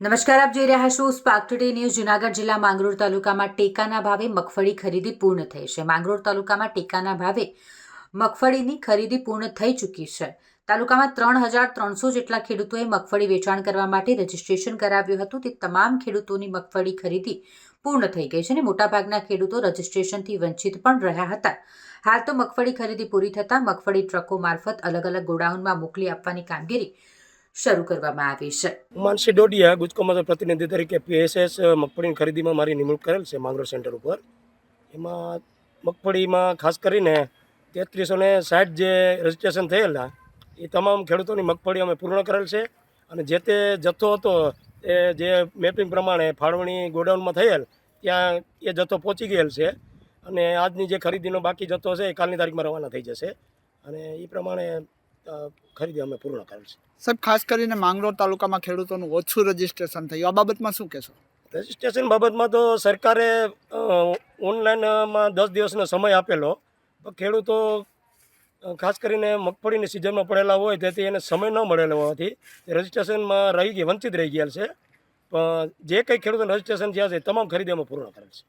નમસ્કાર, આપ જોઈ રહ્યા છો સ્પાર્ક ટુડે ન્યૂઝ જુનાગઢ જિલ્લા માંગરોળ તાલુકામાં ટેકાના ભાવે મગફળી ખરીદી પૂર્ણ થઈ છે. માંગરોળ તાલુકામાં ટેકાના ભાવે મગફળીની ખરીદી પૂર્ણ થઈ ચૂકી છે. તાલુકામાં ત્રણ હજાર ત્રણસો જેટલા ખેડૂતોએ મગફળી વેચાણ કરવા માટે રજીસ્ટ્રેશન કરાવ્યું હતું. તે તમામ ખેડૂતોની મગફળી ખરીદી પૂર્ણ થઈ ગઈ છે અને મોટાભાગના ખેડૂતો રજીસ્ટ્રેશનથી વંચિત પણ રહ્યા હતા. હાલ તો મગફળી ખરીદી પૂરી થતાં મગફળી ટ્રકો મારફત અલગ અલગ ગોડાઉનમાં મોકલી આપવાની કામગીરી શરૂ કરવામાં આવી છે. માનસી ડોડિયા ગુજકોમાં પ્રતિનિધિ તરીકે પીએસએસ મગફળીની ખરીદીમાં મારી નિમણૂક કરેલ છે માંગરોળ સેન્ટર ઉપર. એમાં મગફળીમાં ખાસ કરીને તેત્રીસો ને સાઠ જે રજીસ્ટ્રેશન થયેલા, એ તમામ ખેડૂતોની મગફળી અમે પૂર્ણ કરેલ છે. અને જે તે જથ્થો હતો, એ જે મેપિંગ પ્રમાણે ફાળવણી ગોડાઉનમાં થયેલ, ત્યાં એ જથ્થો પહોંચી ગયેલ છે. અને આજની જે ખરીદીનો બાકી જથ્થો છે, એ કાલની તારીખમાં રવાના થઈ જશે. અને એ પ્રમાણે ખરીદી અમે પૂર્ણ કરેલ છે. સાહેબ ખાસ કરીને માંગરોળ તાલુકામાં ખેડૂતોનું ઓછું રજીસ્ટ્રેશન થયું. આ બાબતમાં શું કહેશો? રજિસ્ટ્રેશન બાબતમાં તો સરકારે ઓનલાઈનમાં દસ દિવસનો સમય આપેલો. પણ ખેડૂતો ખાસ કરીને મગફળીની સિઝનમાં પડેલા હોય તેથી એને સમય ન મળેલો હોવાથી રજીસ્ટ્રેશનમાં રહી ગયા વંચિત રહી ગયા છે. પણ જે કંઈ ખેડૂતોને રજિસ્ટ્રેશન થયા છે તમામ ખરીદી અમે પૂર્ણ કરેલ છે.